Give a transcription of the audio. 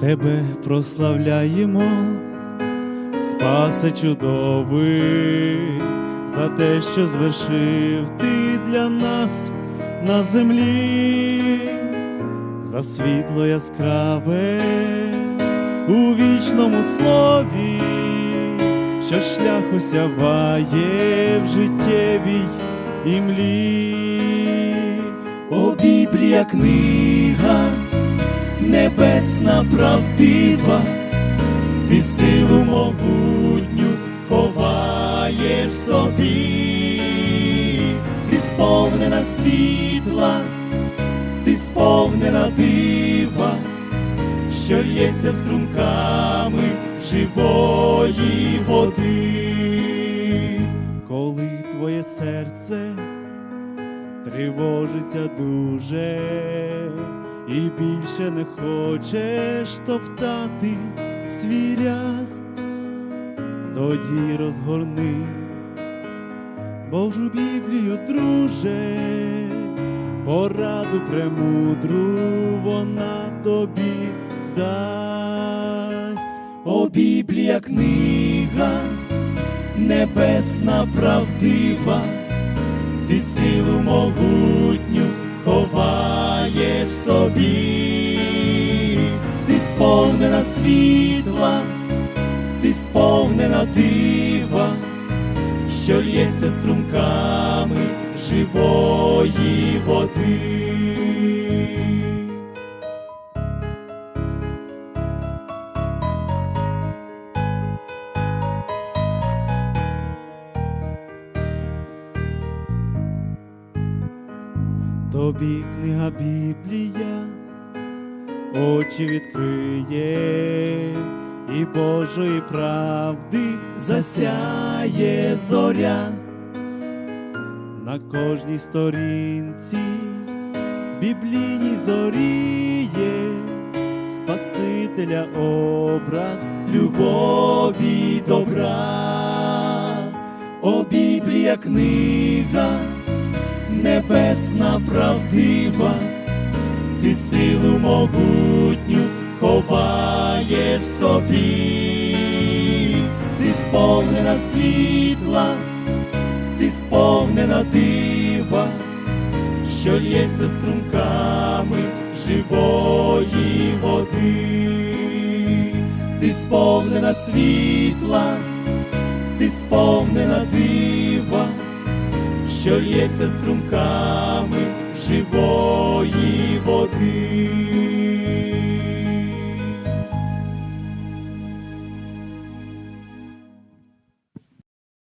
Тебе прославляємо, спасе чудовий, за те, що звершив ти для нас на землі, за світло яскраве у вічному слові, що шлях осяває в життєвій імлі. О, Біблія книга небесна правдива, ти силу могутню ховаєш собі, ти сповнена світла, ти сповнена дива, що лється струмками живої води, коли твоє серце тривожиться дуже і більше не хочеш топтати свій ряст, тоді розгорни Божу Біблію, друже, пораду премудру вона тобі дасть. О, Біблія книга, небесна правдива ти силу могутню ховаєш в собі, ти сповнена світла, ти сповнена дива, що лється струмками живої води. Тобі книга Біблія очі відкриє, і Божої правди засяє зоря. На кожній сторінці, біблійній зоріє, Спасителя образ любові добра, о Біблія книга небесна правдива, ти силу могутню ховаєш в собі, ти сповнена світла, ти сповнена дива, що лється струмками живої води, ти сповнена світла, ти сповнена дива що лється струмками живої води.